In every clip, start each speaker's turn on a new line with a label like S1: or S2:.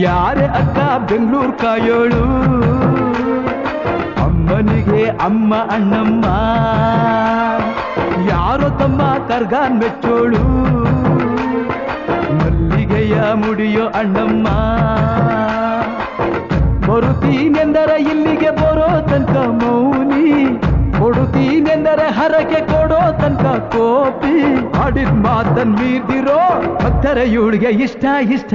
S1: ಯಾರೇ ಅಕ್ಕ ಬೆಂಗಳೂರು ಕಾಯೋಳು? ಅಮ್ಮನಿಗೆ ಅಮ್ಮ ಅಣ್ಣಮ್ಮ. ಯಾರೋ ತಮ್ಮ ಕರ್ಗಾನ್ ಮೆಚ್ಚೋಳು? ಮಲ್ಲಿಗೆಯ ಮುಡಿಯೋ ಅಣ್ಣಮ್ಮ. ಬರುತ್ತೀನೆಂದರ ಇಲ್ಲಿಗೆ ಬರೋ ತನಕ ಮೌನಿ. ಕೊಡುತ್ತೀನೆಂದರೆ ಹರಕೆ ಕೊಡೋ ತನಕ ಕೋಪಿ. ಆಡಿದ ಮಾತನ್ ಮೀರ್ದಿರೋ ಭಕ್ತರ, ಇವಳಿಗೆ ಇಷ್ಟ ಇಷ್ಟ.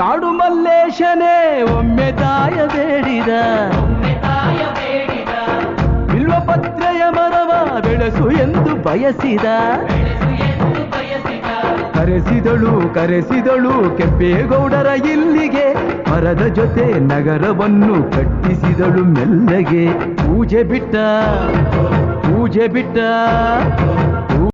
S1: ಕಾಡು ಮಲ್ಲೇಶನೇ ಒಮ್ಮೆ ತಾಯ ಬೇಡಿದ. ಬಿಲ್ವಪತ್ರೆಯ ಮರವ ಬೆಳೆಸು ಎಂದು ಬಯಸಿದ. ಕರೆಸಿದಳು ಕರೆಸಿದಳು ಕೆಂಪೇಗೌಡರ ಇಲ್ಲಿಗೆ. ಮರದ ಜೊತೆ ನಗರವನ್ನು ಕಟ್ಟಿಸಿದಳು ಮೆಲ್ಲಗೆ. ಪೂಜೆ ಬಿಟ್ಟ ಪೂಜೆ ಬಿಟ್ಟ